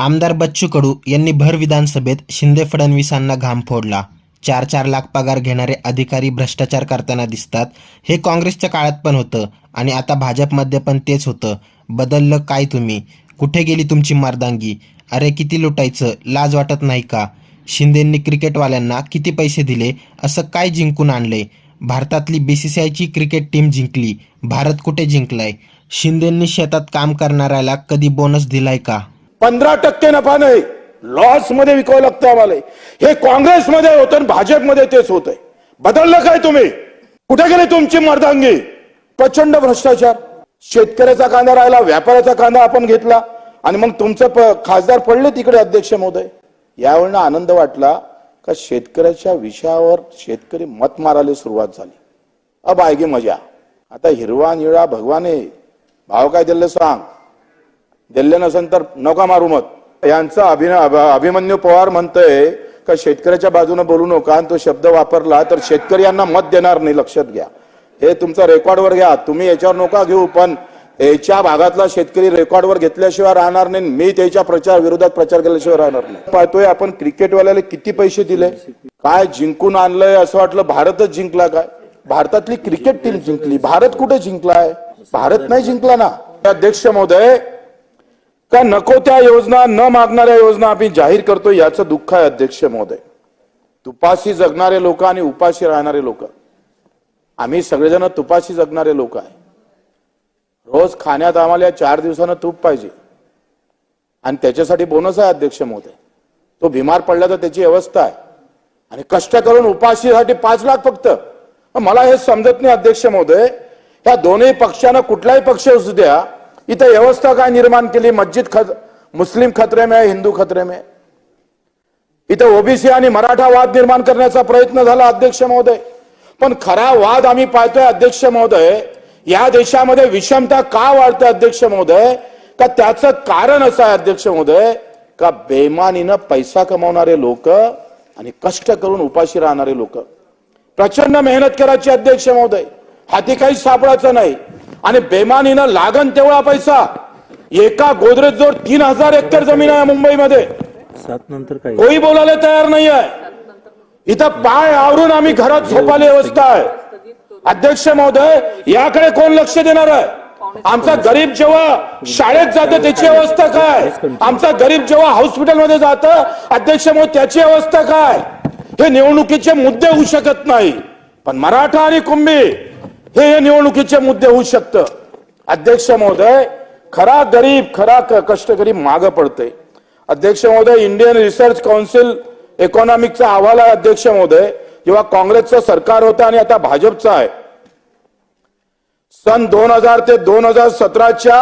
आमदार बच्चू कडू यांनी भर विधानसभेत शिंदे फडणवीसांना घाम फोडला. चार चार लाख पगार घेणारे अधिकारी भ्रष्टाचार करताना दिसतात. हे काँग्रेसच्या काळात पण होतं आणि आता भाजपमध्ये पण तेच होतं. बदललं काय तुम्ही? कुठे गेली तुमची मर्दांगी? अरे किती लुटायचं? लाज वाटत नाही का? शिंदेंनी क्रिकेटवाल्यांना किती पैसे दिले? असं काय जिंकून आणले भारतातली बी सी सी आयची क्रिकेट टीम जिंकली. भारत कुठे जिंकलाय? शिंदेंनी शेतात काम करणाऱ्याला कधी बोनस दिलाय का? पंधरा टक्के नफा नाही. लॉसमध्ये विकावं लागतं आम्हाला. हे काँग्रेसमध्ये होतं आणि भाजपमध्ये तेच होतंय. बदललं काय तुम्ही? कुठे गेले तुमची मर्दांगी? प्रचंड भ्रष्टाचार. शेतकऱ्याचा कांदा राहिला व्यापाऱ्याचा कांदा आपण घेतला. आणि मग तुमचं प- खासदार पडले तिकडे अध्यक्ष महोदय. यावेळेला आनंद वाटला का शेतकऱ्याच्या विषयावर शेतकरी मत मारायला सुरुवात झाली. अब आयगी मजा. आता हिरवा निळा भगवाने भाव काय दिले सांग. दिले नसेल तर नका मारू मत. यांचा अभिनय अभिमन्यू पवार म्हणतोय का शेतकऱ्याच्या बाजूने बोलू नका आणि तो शब्द वापरला तर शेतकरी यांना मत देणार नाही लक्षात घ्या. हे तुमचा रेकॉर्डवर घ्या. तुम्ही याच्यावर नका घेऊ पण याच्या भागातला शेतकरी रेकॉर्डवर घेतल्याशिवाय राहणार नाही मी त्याच्या प्रचार विरोधात प्रचार केल्याशिवाय राहणार नाही. पाहतोय आपण क्रिकेटवाल्याला किती पैसे दिले? काय जिंकून आणलंय असं वाटलं? भारतच जिंकला काय? भारतातली क्रिकेट टीम जिंकली. भारत कुठे जिंकलाय? भारत नाही जिंकला ना. अध्यक्ष महोदय का नको त्या योजना न मागणाऱ्या योजना आम्ही जाहीर करतो याचं दुःख आहे अध्यक्ष महोदय. तुपाशी जगणारे लोक आणि उपाशी राहणारे लोक. आम्ही सगळेजण तुपाशी जगणारे लोक आहे. रोज खाण्यात आम्हाला चार दिवसानं तूप पाहिजे. आणि त्याच्यासाठी बोनस आहे अध्यक्ष महोदय. तो बिमार पडला तर त्याची अवस्था आहे. आणि कष्ट करून उपाशीसाठी पाच लाख फक्त. मला हे समजत नाही अध्यक्ष महोदय. या दोन्ही पक्षानं कुठलाही पक्ष असू द्या इथं व्यवस्था काय निर्माण केली? मस्जिद खत मुस्लिम खत्रे में हिंदू खत्रे में? इथं ओबीसी आणि मराठा वाद निर्माण करण्याचा प्रयत्न झाला अध्यक्ष महोदय. पण खरा वाद आम्ही पाहतोय अध्यक्ष महोदय या देशामध्ये विषमता का वाढते अध्यक्ष महोदय? का त्याचं कारण असं आहे अध्यक्ष महोदय? का बेमानीनं पैसा कमावणारे लोक आणि कष्ट करून उपाशी राहणारे लोक? प्रचंड मेहनत करायची अध्यक्ष महोदय. हाती काही सापडायचं नाही. आणि बेमानीनं लागन तेवढा पैसा. एका गोदरेज जोड तीन हजार एकर जमीन आहे मुंबईमध्ये. सात नंतर काय? कोणी बोलायला तयार नाही आहे इथं पाय आवरून आम्ही घरात झोपायला व्यवस्था आहे. अध्यक्ष महोदय याकडे कोण लक्ष देणार आहे? आमचा गरीब जेव्हा शाळेत जातो त्याची अवस्था काय? आमचा गरीब जेव्हा हॉस्पिटलमध्ये जातं अध्यक्ष महोदय त्याची अवस्था काय? हे निवडणुकीचे मुद्दे होऊ शकत नाही. पण मराठा आणि कुंभी हे या निवडणुकीचे मुद्दे होऊ शकतं. अध्यक्ष महोदय खरा गरीब खरा कष्टकरी माग पडतंय. अध्यक्ष महोदय इंडियन रिसर्च काउन्सिल इकॉनॉमिकचा अहवाल आहे अध्यक्ष महोदय. जेव्हा काँग्रेसचं सरकार होतं आणि आता भाजपचं आहे. सन दोन हजार ते दोन हजार सतराच्या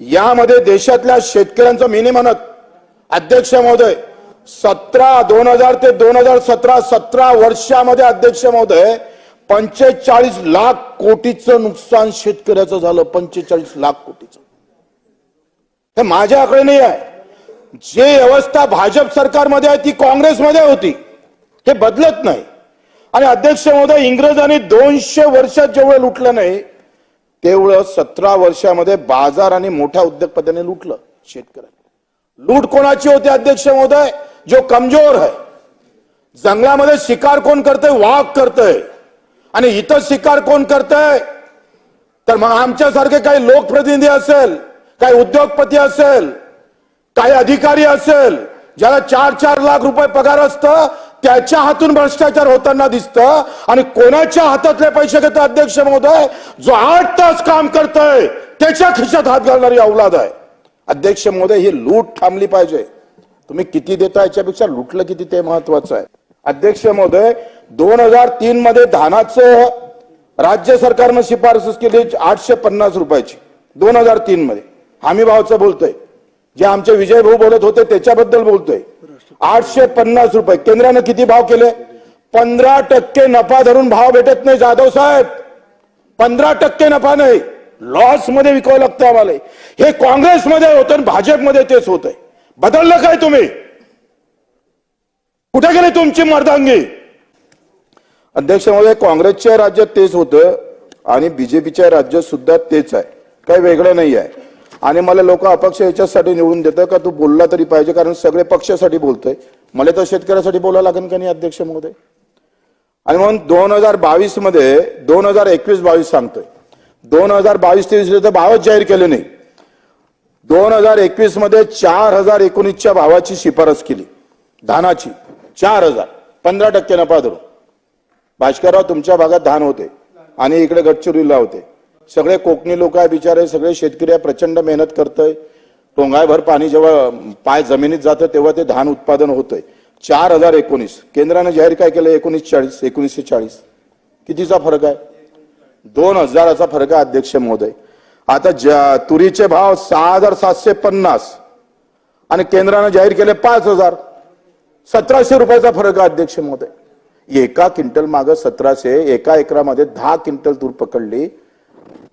यामध्ये देशातल्या शेतकऱ्यांचं मिनी म्हणत अध्यक्ष महोदय सतरा दोन हजार ते दोन हजार सतरा सतरा वर्षामध्ये अध्यक्ष महोदय पंचेचाळीस लाख कोटीचं नुकसान शेतकऱ्याचं झालं पंचेचाळीस लाख कोटीचं. हे माझ्याकडे नाही आहे. जे व्यवस्था भाजप सरकारमध्ये आहे ती काँग्रेसमध्ये होती. हे बदलत नाही. आणि अध्यक्ष महोदय इंग्रजांनी दोनशे वर्षात जेवढं लुटलं नाही तेवढं सतरा वर्षामध्ये बाजार आणि मोठ्या उद्योगपत्याने लुटलं शेतकऱ्यांनी. लूट कोणाची होती अध्यक्ष महोदय? जो कमजोर आहे. जंगलामध्ये शिकार कोण करतोय? वाघ करतंय. आणि इथं शिकार कोण करतंय? तर मग आमच्यासारखे काही लोकप्रतिनिधी असेल काही उद्योगपती असेल काही अधिकारी असेल ज्याला चार चार लाख रुपये पगार असतं त्याच्या हातून भ्रष्टाचार होताना दिसतं आणि कोणाच्या हातातले पैसे घेतो अध्यक्ष महोदय? जो आठ तास काम करतोय त्याच्या खिशात हात घालणारी अवलाद आहे. अध्यक्ष महोदय ही लूट थांबली पाहिजे. तुम्ही किती देता याच्यापेक्षा लुटलं किती ते महत्वाचं आहे. अध्यक्ष महोदय दोन हजार तीन मध्ये धानाचं राज्य सरकारनं शिफारस केली आठशे पन्नास रुपयाची. दोन हजार तीन मध्ये. हमी भावचं बोलतोय. जे आमचे विजय भाऊ बोलत होते त्याच्याबद्दल बोलतोय. आठशे पन्नास रुपये. केंद्रानं किती भाव केले? पंधरा टक्के नफा धरून भाव भेटत नाही जाधव साहेब. पंधरा टक्के नफा नाही. लॉसमध्ये विकावं लागतं आम्हाला. हे काँग्रेसमध्ये होतं आणि भाजपमध्ये तेच होतंय. बदललं काय तुम्ही? कुठे गेले तुमची मर्दांगी? अध्यक्ष काँग्रेसच्या राज्यात तेच होतं आणि बीजेपीच्या राज्यात सुद्धा तेच आहे. काही वेगळं नाही आहे. आणि मला लोक अपक्ष याच्यासाठी निवडून देतं का? तू बोलला तरी पाहिजे कारण सगळे पक्षासाठी बोलतोय. मला तर शेतकऱ्यासाठी बोलावं लागेल का नाही अध्यक्ष महोदय? आणि म्हणून दोन हजार बावीसमध्ये दोन हजार एकवीस बावीस सांगतोय. दोन हजार बावीस तेवीस तर भावच जाहीर केले नाही. दोन हजार एकवीसमध्ये चार हजार एकोणीसच्या भावाची शिफारस केली. धानाची चार हजार. पंधरा टक्के नफा धरून. भाष्करराव तुमच्या भागात धान होते आणि इकडे गडचिरोलीला होते. सगळे कोकणी लोक आहे बिचारे सगळे शेतकरी आहे प्रचंड मेहनत करतोय. टोंगायभर पाणी जेव्हा पाय जमिनीत जातं तेव्हा ते धान उत्पादन होतंय. चार हजार एकोणीस. केंद्राने जाहीर काय केलं? एकोणीस चाळीस एकोणीसशे चाळीस. कितीचा फरक आहे? दोन हजाराचा फरक आहे अध्यक्ष महोदय. आता तुरीचे भाव सहा हजार सातशे पन्नास. आणि केंद्रानं जाहीर केले पाच हजार. सतराशे रुपयाचा फरक आहे अध्यक्ष महोदय. एका क्विंटल मागं सतराशे एका एकरामध्ये दहा क्विंटल तूर पकडली.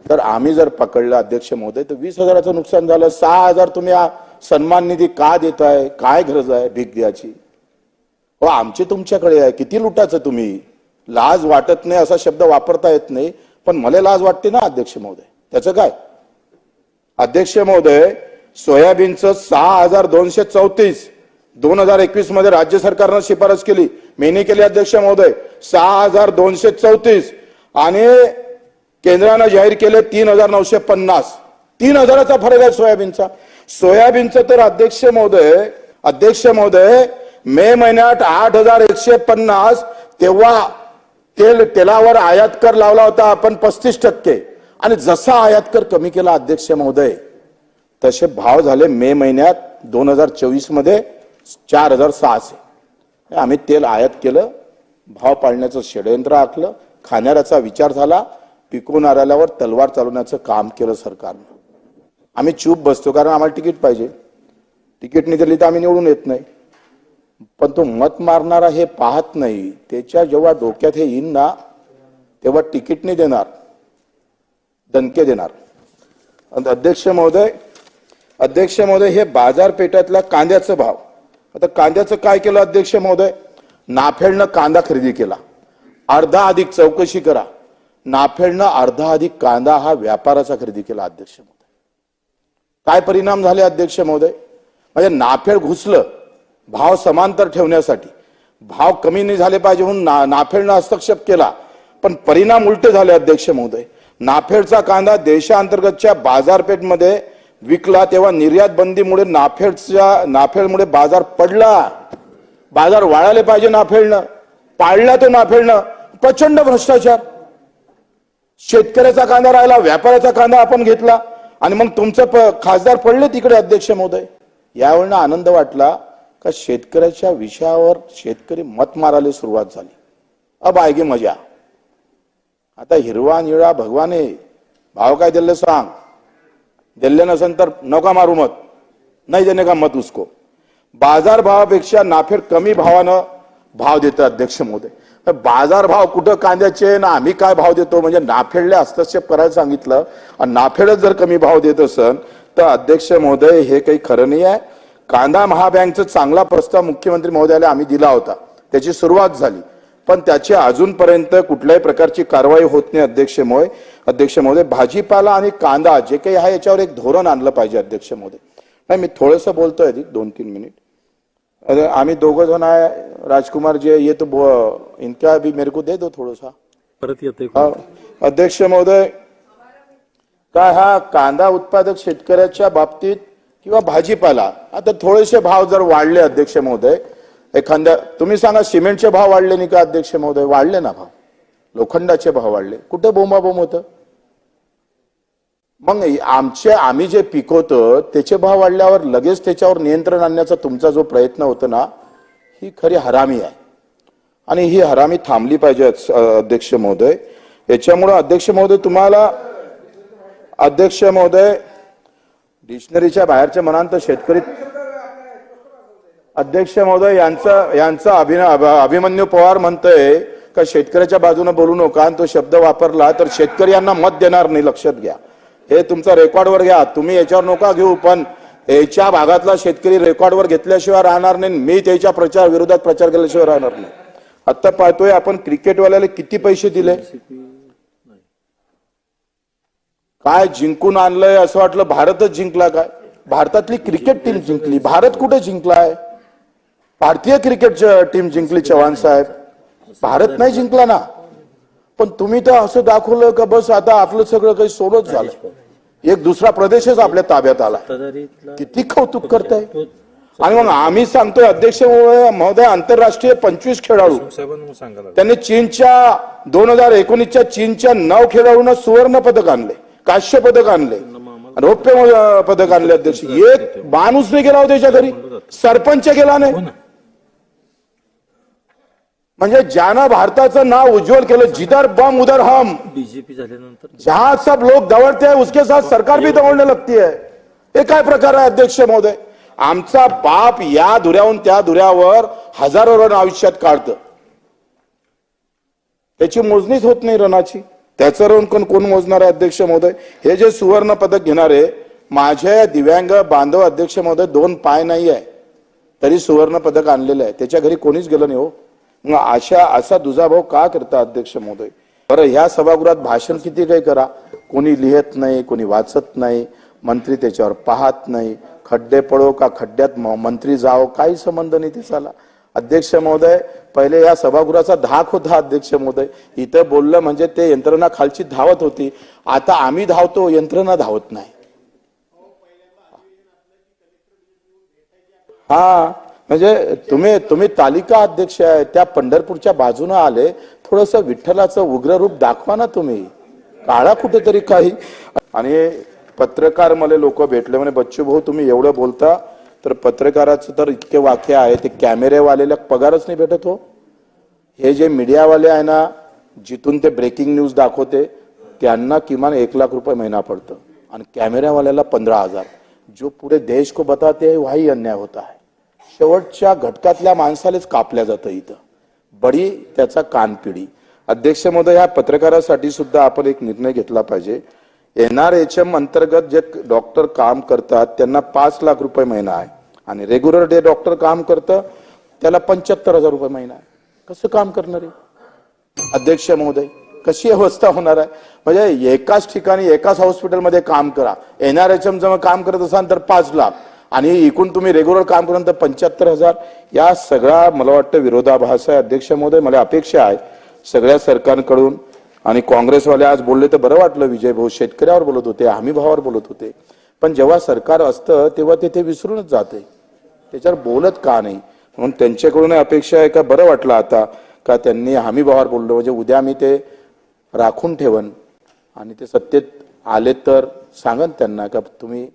तर आम्ही जर पकडलं अध्यक्ष महोदय तर वीस हजाराचं नुकसान झालं. सहा हजार तुम्ही सन्मान निधी का देताय? काय गरज आहे भीक द्यायची? हो आमची तुमच्याकडे आहे. किती लुटाचं तुम्ही? लाज वाटत नाही असा शब्द वापरता येत नाही. पण मला लाज वाटते ना अध्यक्ष महोदय. त्याचं काय? अध्यक्ष महोदय सोयाबीनचं सहा हजार दोनशे चौतीस. दोन हजार एकवीसमध्ये राज्य सरकारनं शिफारस केली. मेनी केली अध्यक्ष महोदय सहा हजार दोनशे चौतीस. आणि केंद्रानं जाहीर केले तीन हजार नऊशे पन्नास. तीन हजाराचा फरक आहे सोयाबीनचा. सोयाबीनचं तर अध्यक्ष महोदय अध्यक्ष महोदय मे महिन्यात आठ हजार एकशे पन्नास तेव्हा तेल तेलावर आयात कर लावला होता आपण पस्तीस टक्के. आणि जसा आयात कर कमी केला अध्यक्ष महोदय तसे भाव झाले मे महिन्यात दोन हजार चोवीसमध्ये चार हजार सहाशे. आम्ही तेल आयात केलं भाव पाळण्याचं षडयंत्र आखलं खाणाऱ्याचा विचार झाला पिकवणाऱ्यावर तलवार चालवण्याचं काम केलं सरकारनं. आम्ही चूप बसतो कारण आम्हाला तिकीट पाहिजे. तिकीट नाही दिली तर आम्ही निवडून येत नाही. पण तो मत मारणारा हे पाहत नाही. त्याच्या जेव्हा डोक्यात हे येईन ना तेव्हा तिकीट नाही देणार दणके देणार. अध्यक्ष महोदय अध्यक्ष महोदय हे बाजारपेठातल्या कांद्याचं भाव. आता कांद्याचं काय केलं अध्यक्ष महोदय? नाफेडनं कांदा खरेदी केला. अर्धा अधिक चौकशी करा. नाफेडनं अर्धा अधिक कांदा हा व्यापाराचा खरेदी केला अध्यक्ष महोदय. काय परिणाम झाले अध्यक्ष महोदय? म्हणजे नाफेड घुसलं. भाव समांतर ठेवण्यासाठी. भाव कमी नाही झाले पाहिजे म्हणून ना नाफेडनं हस्तक्षेप केला. पण परिणाम उलटे झाले अध्यक्ष महोदय. नाफेडचा कांदा देशांतर्गतच्या बाजारपेठमध्ये विकला तेव्हा निर्यात बंदीमुळे नाफेडच्या नाफेडमुळे बाजार पडला. बाजार वाढायला पाहिजे नाफेडनं. पाळला तो नाफेडनं. प्रचंड भ्रष्टाचार. शेतकऱ्याचा कांदा राहिला व्यापाऱ्याचा कांदा आपण घेतला. आणि मग तुमचं खासदार पडले तिकडे अध्यक्ष महोदय. यावेळेला आनंद वाटला का शेतकऱ्याच्या विषयावर शेतकरी मत मारायला सुरुवात झाली. अब आयगे मजा. आता हिरवा निळा भगवाने. भाव काय दिले सांग? दिले नसेल तर नका मारू मत. नाही देणे का मत उसको. बाजार भावापेक्षा नाफेड कमी भावानं भाव देतं अध्यक्ष महोदय. तर बाजार भाव कुठं कांद्याचे ना आम्ही काय भाव देतो? म्हणजे नाफेडला हस्तक्षेप करायला सांगितलं. आणि नाफेडच जर कमी भाव देत असन तर अध्यक्ष महोदय हे काही खरं नाही आहे. कांदा महाबँकचा चांगला प्रस्ताव मुख्यमंत्री महोदयाला आम्ही दिला होता. त्याची सुरुवात झाली. पण त्याची अजूनपर्यंत कुठल्याही प्रकारची कारवाई होत नाही अध्यक्ष महोदय अध्यक्ष महोदय. भाजीपाला आणि कांदा जे काही आहे याच्यावर एक धोरण आणलं पाहिजे अध्यक्ष महोदय. नाही मी थोडंसं बोलतोय दोन तीन मिनिट. अरे आम्ही दोघं जण आहे राजकुमार जी ये तो बो- इनका भी मेरे को दे दो थोड़ा सा परत येते अध्यक्ष महोदय काय हा कांदा उत्पादक शेतकऱ्याच्या बाबतीत किंवा भाजीपाला? आता थोडेसे भाव जर वाढले अध्यक्ष महोदय एखाद्या तुम्ही सांगा सिमेंटचे भाव वाढले नाही का अध्यक्ष महोदय? वाढले ना भाव. लोखंडाचे भाव वाढले. कुठे बोंबाबोंब होतं? मग आमचे आम्ही जे पिकवतो त्याचे भाव वाढल्यावर लगेच त्याच्यावर नियंत्रण आणण्याचा तुमचा जो प्रयत्न होतो ना ही खरी हरामी आहे. आणि ही हरामी थांबली पाहिजे अध्यक्ष महोदय. याच्यामुळं अध्यक्ष महोदय तुम्हाला अध्यक्ष महोदय डिक्शनरीच्या बाहेरच्या मनांत शेतकरी अध्यक्ष महोदय यांचा यांचा अभिन अभिमन्यू पवार म्हणतोय का शेतकऱ्याच्या बाजूने बोलू नका आणि तो शब्द वापरला तर शेतकरी यांना मत देणार नाही लक्षात घ्या. हे तुमचं रेकॉर्डवर घ्या. तुम्ही याच्यावर नका घेऊ पण याच्या भागातला शेतकरी रेकॉर्डवर घेतल्याशिवाय राहणार नाही मी त्याच्या प्रचार विरोधात प्रचार केल्याशिवाय राहणार नाही. आता पाहतोय आपण क्रिकेटवाल्याला किती पैसे दिले? काय जिंकून आणलंय असं वाटलं? भारतच जिंकला काय? भारतातली क्रिकेट टीम जिंकली. भारत कुठे जिंकलाय? भारतीय क्रिकेट टीम जिंकली चव्हाण साहेब. भारत नाही जिंकला ना. पण तुम्ही तर असं दाखवलं का बस आता आपलं सगळं काही सोडत झालं. एक दुसरा प्रदेशच आपल्या ताब्यात आला. किती कौतुक करताय. आणि मग आम्ही सांगतोय अध्यक्ष महोदय आंतरराष्ट्रीय पंचवीस खेळाडू. त्यांनी चीनच्या दोन हजार एकोणीसच्या चीनच्या नऊ खेळाडूंना सुवर्ण पदक आणले. काश्य पदक आणले. रौप्य पदक आणले अध्यक्ष. एक माणूस नाही गेला हो त्याच्या घरी. सरपंच गेला नाही. म्हणजे ज्यानं भारताचं नाव उज्ज्वल केलं जिधर बम उधर हम. बीजेपी झाल्यानंतर जहां सब लोग दौड़ते हैं उसके साथ सरकार भी दौड़ने लगती है. हे काय प्रकार आहे अध्यक्ष महोदय? आमचा बाप या धुऱ्याहून त्या धुऱ्यावर हजारो रन आयुष्यात काढतं. त्याची मोजणीच होत नाही रनाची. त्याचं रन कोण कोण मोजणार आहे अध्यक्ष महोदय? हे जे सुवर्ण पदक घेणारे माझ्या दिव्यांग बांधव अध्यक्ष महोदय दोन पाय नाही आहे. तरी सुवर्ण पदक आणलेलं आहे. त्याच्या घरी कोणीच गेलं नाही हो. मग अशा असा दुजाभाव का करता अध्यक्ष महोदय? बरं ह्या सभागृहात भाषण किती काही करा. कोणी लिहित नाही कोणी वाचत नाही मंत्री त्याच्यावर पाहत नाही. खड्डे पडो का खड्ड्यात मंत्री जाओ काही संबंध नाही त्याला अध्यक्ष महोदय पहिले या सभागृहाचा धाक होता अध्यक्ष महोदय. इथं बोललं म्हणजे ते यंत्रणा खालची धावत होती. आता आम्ही धावतो यंत्रणा धावत नाही. हा. म्हणजे तुम्ही तुम्ही तालिका अध्यक्ष आहे त्या पंढरपूरच्या बाजूने आले थोडस विठ्ठलाचं उग्र रूप दाखवा ना तुम्ही. काळा कुठेतरी काही. आणि पत्रकार मला लोक भेटले म्हणे बच्चू भाऊ तुम्ही एवढं बोलता तर पत्रकाराचं तर इतके वाक्य आहे ते कॅमेरेवालेला पगारच नाही भेटत हो. हे जे मीडियावाले आहे ना जिथून ते ब्रेकिंग न्यूज दाखवते त्यांना किमान एक लाख रुपये महिना पडतं. आणि कॅमेऱ्यावाल्याला पंधरा हजार. जो पुढे देश को बताते हैं वही अन्याय होता है. शेवटच्या घटकातल्या माणसालाच कापल्या जातं इथं. बडी त्याचा कानपिढी. अध्यक्ष महोदय ह्या पत्रकारासाठी सुद्धा आपण एक निर्णय घेतला पाहिजे. एन आर एच एम अंतर्गत जे डॉक्टर काम करतात त्यांना पाच लाख रुपये महिना आहे. आणि रेग्युलर डे डॉक्टर काम करतं त्याला पंच्याहत्तर हजार रुपये महिना आहे. कसं काम करणार? आहे अध्यक्ष महोदय कशी अवस्था होणार आहे? म्हणजे एकाच ठिकाणी एकाच हॉस्पिटलमध्ये काम करा. एन आर एच एम जेव्हा काम करत असाल तर पाच लाख. आणि एकूण तुम्ही रेग्युलर काम करून तर पंच्याहत्तर हजार या सगळा मला वाटतं विरोधाभास आहे. अध्यक्ष महोदय मला अपेक्षा आहे सगळ्या सरकारकडून. आणि काँग्रेसवाले आज बोलले तर बरं वाटलं विजय भाऊ शेतकऱ्यावर बोलत होते हमी भावावर बोलत होते. पण जेव्हा सरकार असतं तेव्हा ते ते विसरूनच जाते. त्याच्यावर बोलत का नाही? म्हणून त्यांच्याकडून अपेक्षा आहे का बरं वाटलं आता? का त्यांनी हमी भावावर बोललो? म्हणजे उद्या मी ते राखून ठेवन. आणि ते सत्तेत आले तर सांगन त्यांना का तुम्ही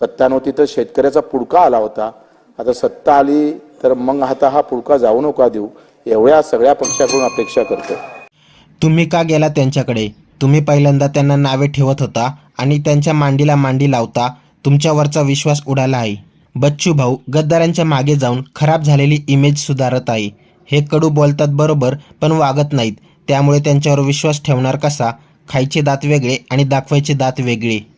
सत्ता नव्हती तर शेतकऱ्याचा पुडका आला होता. आता सत्ता आली तर मग आता हा पुडका जाऊ नका देऊ. एवढ्या सगळ्या पक्षाकडून अपेक्षा करतो तुम्ही का गेला त्यांच्याकडे? तुम्ही पहिल्यांदा त्यांना नावे ठेवत होता आणि त्यांच्या मांडीला मांडी लावता तुमच्यावरचा विश्वास उडाला आहे बच्चू भाऊ गद्दारांच्या मागे जाऊन खराब झालेली इमेज सुधारत आहे हे कडू बोलतात बरोबर पण वागत नाहीत. त्यामुळे त्यांच्यावर विश्वास ठेवणार कसा? खायचे दात वेगळे आणि दाखवायचे दात वेगळे.